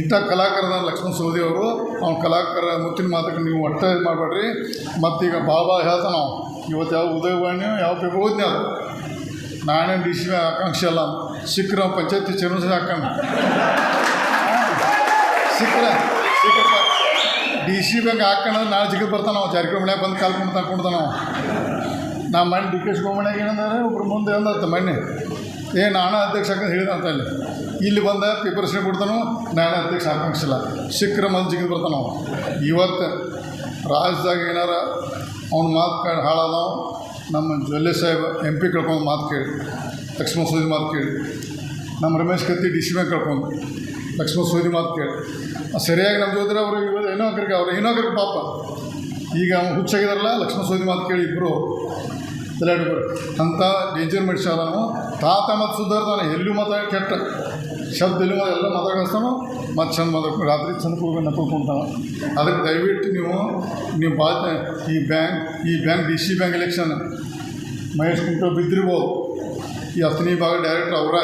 ಇಂಥ ಕಲಾಕಾರದ ಲಕ್ಷ್ಮಣ ಸೌದಿ ಅವರು, ಅವ್ನ ಕಲಾಕಾರ ಮುತ್ತಿನ ಮಾತಕ್ಕೆ ನೀವು ಒಟ್ಟ ಇದು ಮಾಡಬೇಡ್ರಿ. ಮತ್ತೀಗ ಬಾಬಾ ಹೇಳ್ತಾನ ನಾವು ಇವತ್ತು ಯಾವ ಉದಯವಾಣಿ ಯಾವ ಪೇಪರ್ ಓದ್ನಿ ಅದು? ನಾನೇನು ಡಿ ಸಿ ಆಕಾಂಕ್ಷೆ ಅಲ್ಲ ಸಿಕ್ಕರ ಪಂಚಾಯತಿ ಚೇರ್ಮನ್ ಹಾಕೋಣ ಸಿಕ್ಕರ ಸಿಕ್ಕರ ಡಿ ಸಿ ಬ್ಯಾಂಕ್ ಹಾಕೋಣ ನಾಳೆ ಜಿಗಿದು ಬರ್ತಾನೆ ನಾವು ಜಾರಕಿಹೊಳಿ ಮನ್ಯಾಗ ಬಂದು ಕಾಲ್ ಕೊಂಡು ತಗೊಂಡ್ತಾನ ನಾವು ನಾ ಮಣ್ಣು ಡಿ ಕೆ ಶಿವಮಣ್ಯಾಗ ಏನಂದ್ರೆ, ಒಬ್ರು ಮುಂದೆ ಅಂದತ್ತ ಮಣ್ಣೆ. ಏ, ನಾನು ಅಧ್ಯಕ್ಷ ಹಾಕಂತ ಹೇಳಿದ ಅಂತ ಇಲ್ಲಿ ಇಲ್ಲಿ ಬಂದ ಪೇಪರ್ಸ್ನೇ ಕೊಡ್ತಾನು ನಾನು ಅಧ್ಯಕ್ಷ ಆಕಾಂಕ್ಷಿಲ್ಲ ಸಿಕ್ಕರ ಮಂದಿ ಜಿಗಿದು ಬರ್ತಾನ ಇವತ್ತು ರಾಜ್ಯದಾಗ ಏನಾರ ಅವ್ನ ಮಾತು ಕೇಳಿ ಹಾಳಾದವು, ನಮ್ಮ ಜೊಲ್ಲೆ ಸಾಹೇಬ್ ಎಂ ಪಿ ಕಳ್ಕೊಂಡು ಮಾತು ಕೇಳಿ. ಲಕ್ಷ್ಮಣ ಸೋದಿ ಮಾತು ಕೇಳಿ. ನಮ್ಮ ರಮೇಶ್ ಕತ್ತಿ ಡಿ ಸಿ ಮ್ಯಾಗ ಕಳ್ಕೊಂಡು ಲಕ್ಷ್ಮಣ ಸೋದಿ ಮಾತು ಕೇಳಿ. ಸರಿಯಾಗಿ ನಮ್ಮ ಜೊತೆ ಅವರು ಇವಾಗ ಏನೋ ಕರ್ಗೆ ಅವ್ರು ಏನೋ ಪಾಪ. ಈಗ ಅವ್ನು ಹುಚ್ಚಾಗಿದಾರಲ್ಲ, ಲಕ್ಷ್ಮಣ ಸೋದಿ ಮಾತು ಕೇಳಿ ಇಬ್ಬರು ತಲೆಯಾಡ್ಬಿಡ್ರು ಅಂಥ ಡೇಂಜರ್ ಮನುಷ್ಯ ಅದಾನು. ತಾತ ಮತ್ತು ಸುಧಾರ್ತಾನೆ ಎಲ್ಲೂ ಮತ ಕೆಟ್ಟ. ಶಬ್ದ ಎಲ್ಲೂ ಎಲ್ಲ ಮಾತಾಡಿಸ್ತಾನು. ಮತ್ತು ಚಂದ ಮಾತಾಡ್ಕೊಂಡು ರಾತ್ರಿ ಚಂದ ಕೂಗ ನಪ್ಪಿಕೊಂತಾನೆ ಅದಕ್ಕೆ ದಯವಿಟ್ಟು ನೀವು ನೀವು ಬಾ ಈ ಬ್ಯಾಂಕ್ ಈ bank, D C bank election Mahesh ಕುಂಟೋ ಬಿದ್ದಿರ್ಬೋದು. ಈ ಹತ್ತನೇ ಭಾಗ ಡೈರೆಕ್ಟ್ ಅವರ.